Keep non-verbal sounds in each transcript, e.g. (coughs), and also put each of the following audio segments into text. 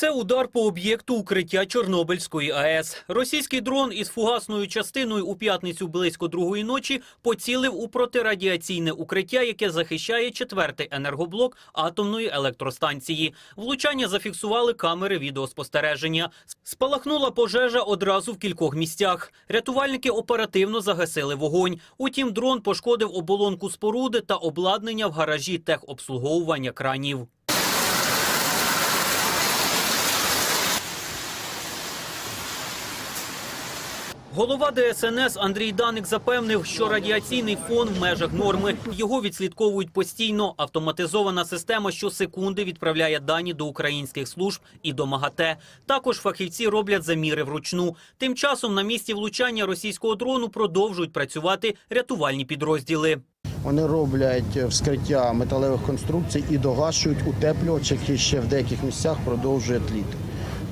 Це удар по об'єкту укриття Чорнобильської АЕС. Російський дрон із фугасною частиною у п'ятницю близько другої ночі поцілив у протирадіаційне укриття, яке захищає четвертий енергоблок атомної електростанції. Влучання зафіксували камери відеоспостереження. Спалахнула пожежа одразу в кількох місцях. Рятувальники оперативно загасили вогонь. Утім, дрон пошкодив оболонку споруди та обладнання в гаражі техобслуговування кранів. Голова ДСНС Андрій Даник запевнив, що радіаційний фон в межах норми. Його відслідковують постійно. Автоматизована система щосекунди відправляє дані до українських служб і до МАГАТЕ. Також фахівці роблять заміри вручну. Тим часом на місці влучання російського дрону продовжують працювати рятувальні підрозділи. Вони роблять вскриття металевих конструкцій і догашують утеплювач, який ще в деяких місцях продовжує тліти.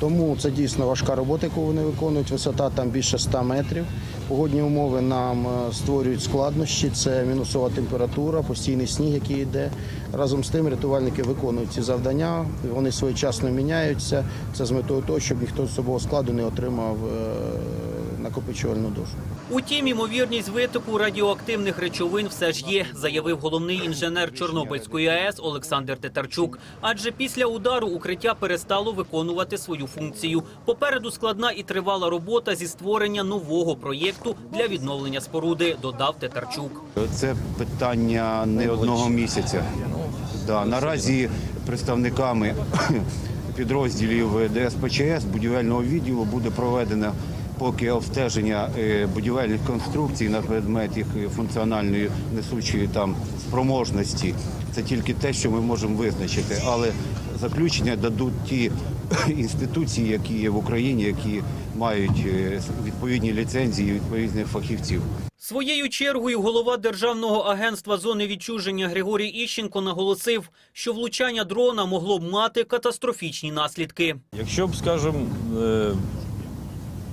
Тому це дійсно важка робота, яку вони виконують. Висота там більше 100 метрів. Погодні умови нам е, створюють складнощі. Це мінусова температура, постійний сніг, який йде. Разом з тим рятувальники виконують ці завдання. Вони своєчасно міняються. Це з метою того, щоб ніхто з особового складу не отримав е, накопичувальну дошку. Утім, ймовірність витоку радіоактивних речовин все ж є, заявив головний інженер Чорнобильської АЕС Олександр Тетарчук. Адже після удару укриття перестало виконувати свою функцію. Попереду складна і тривала робота зі створення нового проєкту для відновлення споруди, додав Тетарчук. Це питання не одного місяця. Да, наразі представниками (clears throat) підрозділів ДСПЧС будівельного відділу буде проведено поки обстеження е, будівельних конструкцій на предмет їх функціональної несучої там спроможності. Це тільки те, що ми можемо визначити, але заключення дадуть ті (coughs) інституції, які є в Україні, які мають е, відповідні ліцензії відповідних фахівців. Своєю чергою голова Державного агентства зони відчуження Григорій Іщенко наголосив, що влучання дрона могло б мати катастрофічні наслідки. Якщо б, скажімо, е,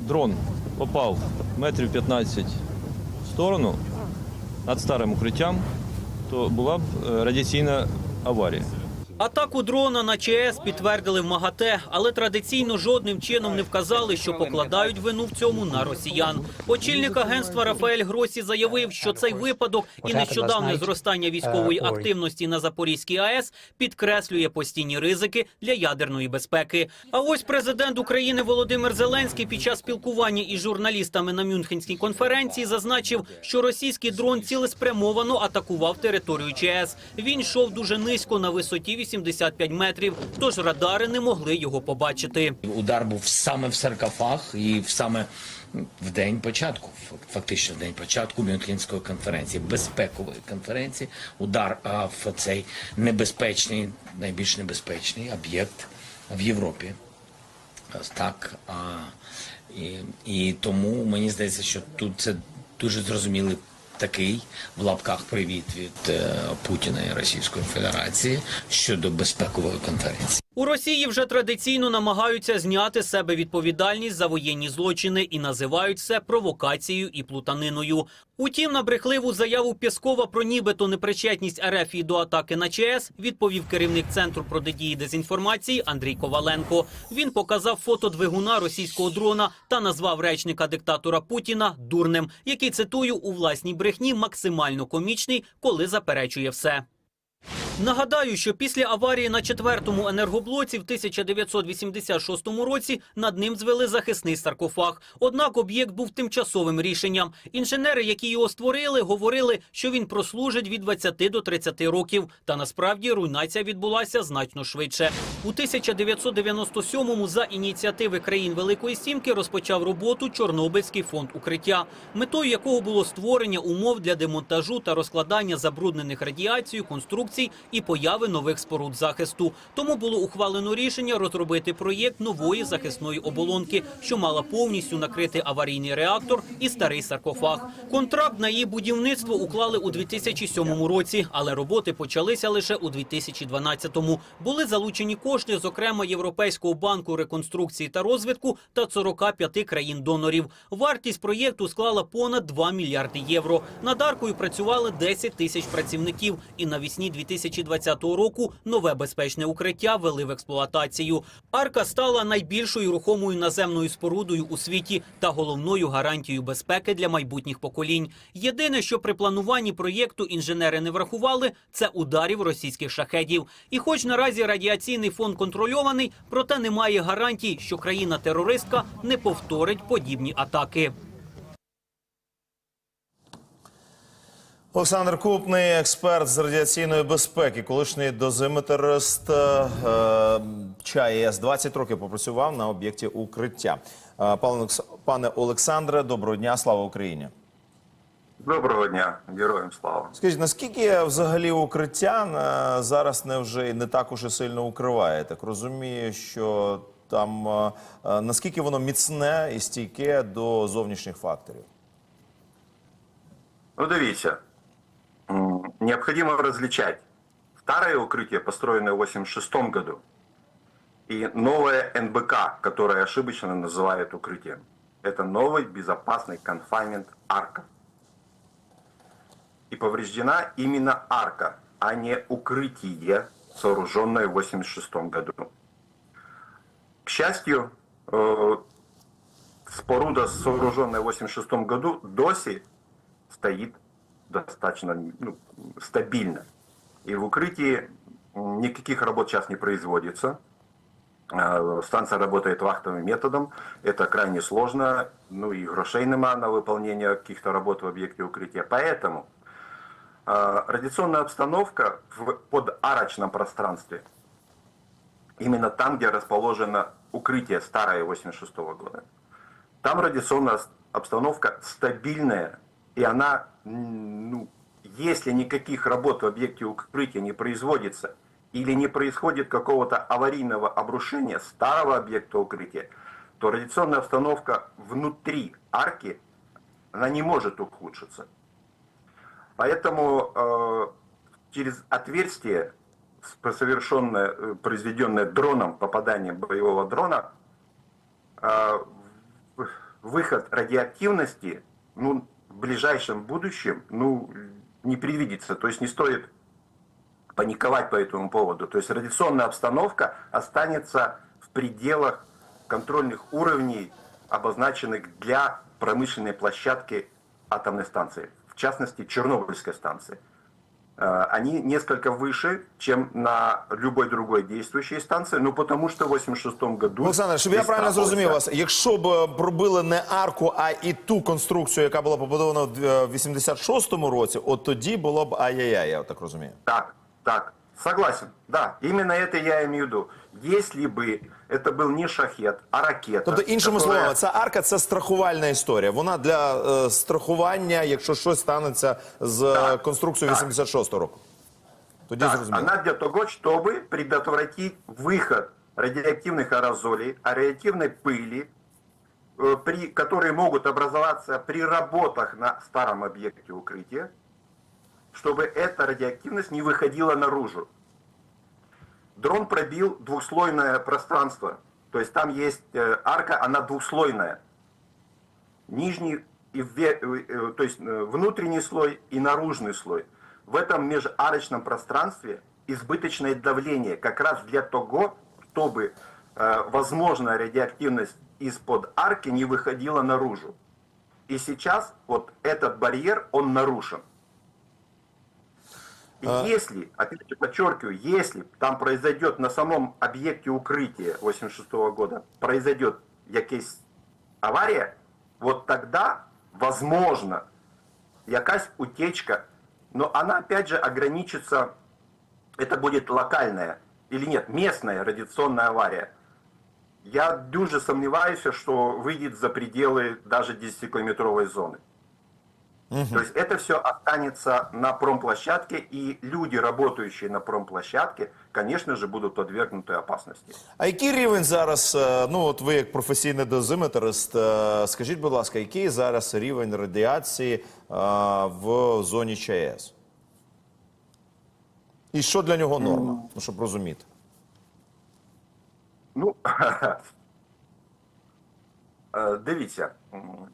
дрон попав метрів 15 в сторону над старим укриттям, то була б е, радіаційна аварія. Атаку дрона на ЧАЕС підтвердили в МАГАТЕ, але традиційно жодним чином не вказали, що покладають вину в цьому на росіян. Очільник агентства Рафаель Гросі заявив, що цей випадок і нещодавне зростання військової активності на Запорізькій АЕС підкреслює постійні ризики для ядерної безпеки. А ось президент України Володимир Зеленський під час спілкування із журналістами на Мюнхенській конференції зазначив, що російський дрон цілеспрямовано атакував територію ЧАЕС. Він йшов дуже низько на висоті 85 метрів, тож радари не могли його побачити. Удар був саме в саркофаг і саме в день початку, фактично в день початку Мюнхенської конференції, безпекової конференції. Удар в цей небезпечний, найбільш небезпечний об'єкт в Європі. Так. А, і, і тому мені здається, що тут це дуже зрозумілий такий в лапках привіт від е, Путіна і Російської Федерації щодо безпекової конференції. У Росії вже традиційно намагаються зняти з себе відповідальність за воєнні злочини і називають це провокацією і плутаниною. Утім, на брехливу заяву Пєскова про нібито непричетність РФ до атаки на ЧС відповів керівник центру протидії дезінформації Андрій Коваленко. Він показав фото двигуна російського дрона та назвав речника диктатора Путіна дурнем, який цитую у власній брехні максимально комічний, коли заперечує все. Нагадаю, що після аварії на четвертому енергоблоці в 1986 році над ним звели захисний саркофаг. Однак об'єкт був тимчасовим рішенням. Інженери, які його створили, говорили, що він прослужить від 20 до 30 років. Та насправді руйнація відбулася значно швидше. У 1997-му за ініціативи країн Великої Сімки розпочав роботу Чорнобильський фонд укриття, метою якого було створення умов для демонтажу та розкладання забруднених радіацією конструкцій і появи нових споруд захисту. Тому було ухвалено рішення розробити проєкт нової захисної оболонки, що мала повністю накрити аварійний реактор і старий саркофаг. Контракт на її будівництво уклали у 2007 році, але роботи почалися лише у 2012-му. Були залучені кошти, зокрема Європейського банку реконструкції та розвитку та 45 країн-донорів. Вартість проєкту склала понад 2 мільярди євро. Над аркою працювали 10 тисяч працівників, і навесні 2012 2020 року нове безпечне укриття ввели в експлуатацію. Арка стала найбільшою рухомою наземною спорудою у світі та головною гарантією безпеки для майбутніх поколінь. Єдине, що при плануванні проєкту інженери не врахували, це ударів російських шахедів. І, хоч наразі радіаційний фон контрольований, проте немає гарантій, що країна-терористка не повторить подібні атаки. Олександр Купний, експерт з радіаційної безпеки, колишній дозиметрист е, ЧАЕС. 20 років попрацював на об'єкті укриття. Е, Пане Олександре, доброго дня, слава Україні. Доброго дня, героям слава. Скажіть, наскільки взагалі укриття е, зараз не вже і не так уж і сильно укриває? Так розумію, що там е, е, наскільки воно міцне і стійке до зовнішніх факторів? Ну, дивіться, необходимо различать старое укрытие, построенное в 86 году, и новое НБК, которое ошибочно называют укрытием. Это новый безопасный конфайнмент арка. И повреждена именно арка, а не укрытие, сооруженное в 86 году. К счастью, э, споруда, сооруженная в 86 году, доси стоит достаточно ну, стабильно. И в укрытии никаких работ сейчас не производится. Э, Станция работает вахтовым методом. Это крайне сложно. Ну и грошей нема на выполнение каких-то работ в объекте укрытия. Поэтому э, радиационная обстановка в подарочном пространстве, именно там, где расположено укрытие старое 86 года, там радиационная обстановка стабильная, и она, ну, если никаких работ в объекте укрытия не производится, или не происходит какого-то аварийного обрушения старого объекта укрытия, то радиационная обстановка внутри арки, она не может ухудшиться. Поэтому э, через отверстие, совершенное, э, произведенное дроном, попаданием боевого дрона, э, выход радиоактивности ну, в ближайшем будущем ну, не предвидится. То есть не стоит паниковать по этому поводу. То есть радиационная обстановка останется в пределах контрольных уровней, обозначенных для промышленной площадки атомной станции, в частности Чернобыльской станции. Э, Они несколько выше, чем на любой другой действующей станции, ну потому что в 86 году... Олександр, щоб я правильно зрозумів вас, якщо б е, пробили не арку, а і ту конструкцію, яка була побудована в е, 86-му році, от тоді було б ай-яй-яй, я так розумію. Так, так, согласен. Да, именно это я имею в виду. Если бы это был не шахет, а ракета. Тобто, іншими которая- словами, ця арка це страхувальна історія. Вона для е, страхування, якщо щось станеться з е, Так, конструкцією так. 86-го року. Тоді Так, зрозуміло. она для того, чтобы предотвратить выход радиоактивных аэрозолей, радиоактивной пыли, э, при, которые могут образоваться при работах на старом объекте укрытия, чтобы эта радиоактивность не выходила наружу. Дрон пробил двухслойное пространство, то есть там есть э, арка, она двухслойная. Нижний и ве- э, э, то есть внутренний слой и наружный слой. В этом межарочном пространстве избыточное давление как раз для того, чтобы возможная радиоактивность из-под арки не выходила наружу. И сейчас вот этот барьер, он нарушен. И если, опять же подчеркиваю, если там произойдет на самом объекте укрытия 86 года, произойдет якась авария, вот тогда, возможно, якась утечка, но она опять же ограничится, это будет локальная или нет, местная радиационная авария. Я дуже сомневаюсь, что выйдет за пределы даже 10-километровой зоны. То есть это все останется на промплощадке, и люди, работающие на промплощадке, конечно же, будут подвергнуты опасности. А який рівень зараз, е, ну от ви як професійний дозиметрист, е, скажіть, будь ласка, який зараз рівень радіації е, в зоні ЧАЕС? І що для нього норма, ну, щоб розуміти? Ну, (laughs) дивіться, ну,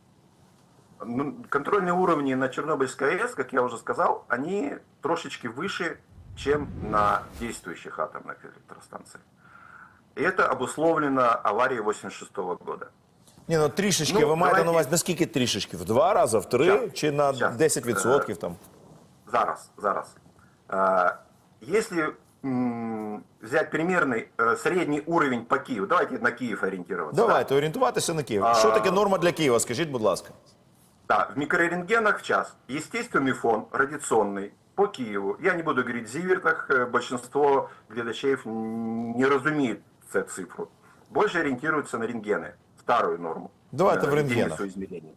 контрольные уровни на Чернобыльской АЭС, как я уже сказал, они трошечки выше, чем на действующих атомных электростанциях. И это обусловлено аварией 86 года. Ні, ну трішечки, Ну, ви маєте давайте- на увазі, наскільки трішечки? В два рази, в три Щас, чи на щас. 10% там? Зараз, зараз. Э, Если м, взять примерный э, средний уровень по Киеву, давайте на Киев ориентироваться. да? Давайте орієнтуватися на Київ. Що таке норма для Києва? Скажіть, будь ласка. Да, в микрорентгенах в час. Естественный фон радиационный по Киеву. Я не буду говорить в зивертах, э, большинство глядачей не разумеет эту цифру. Больше ориентируются на рентгены, вторую норму. Давайте э, в рентгенах. измерения.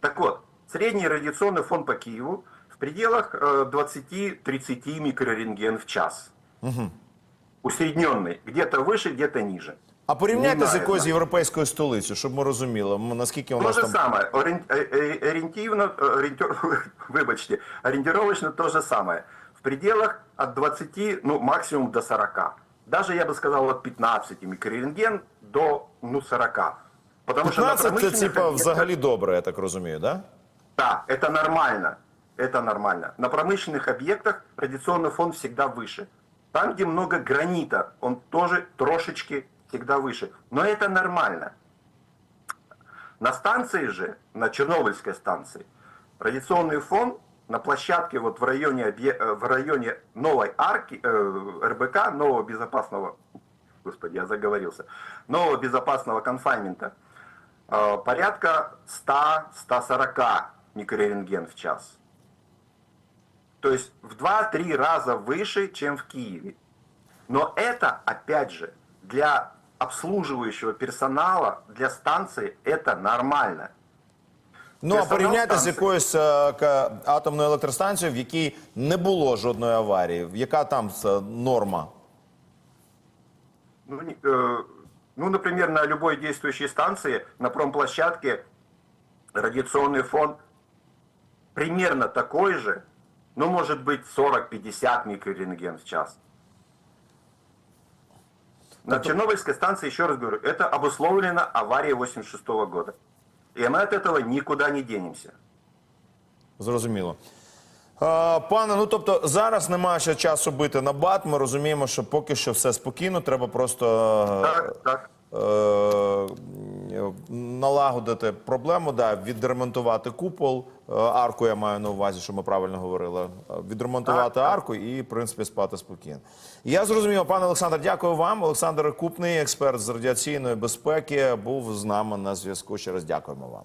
Так вот, средний радиационный фон по Киеву в пределах э, 20-30 микрорентген в час. Усредненный, где-то выше, где-то ниже. А порівняйте Не з знаю, якоюсь да. європейською столицею, щоб ми розуміли, м, наскільки у То нас же там. самое, орен- э, э, ориентивно, э, ориентир- (laughs) выбачьте, ориентировочно то же самое. В пределах от 20, ну, максимум до 40. Даже, я бы сказал, от 15 микрорентген до, ну, 40. Потому что на 15 це промышленных типа объектах- взагалі добре, я так розумію, да? Да, это нормально. Это нормально. На промышленных объектах радиационный фон всегда выше. Там, где много гранита, он тоже трошечки всегда выше. Но это нормально. На станции же, на Чернобыльской станции, радиационный фон на площадке вот в районе, э, в районе новой арки, э, РБК, нового безопасного, господи, я заговорился, нового безопасного конфайнмента, э, порядка 100-140 микрорентген в час. То есть в 2-3 раза выше, чем в Киеве. Но это, опять же, для обслуживающего персонала, для станции это нормально. Ну а Персонал порівняйте з станції. якоюсь е, ка- атомною електростанцією, в якій не було жодної аварії. Яка там е, норма? Ну, не- э, ну, например, на любой действующей станции, на промплощадке радиационный фон примерно такой же, ну, может быть, 40-50 микрорентген в час. На Чернобыльской станции, еще раз говорю, это обусловлено аварией 86 года. И мы от этого никуда не денемся. Зрозуміло. Е, Пане, ну тобто зараз немає ще часу бити на бат. Ми розуміємо, що поки що все спокійно. Треба просто е, Так, так. е, налагодити проблему, да, відремонтувати купол, е, арку я маю на увазі, що ми правильно говорили. Е, Відремонтувати Так, так. арку і, в принципі, спати спокійно. Я зрозумів, пане Олександр, дякую вам. Олександр Купний, експерт з радіаційної безпеки, був з нами на зв'язку. Ще раз дякуємо вам.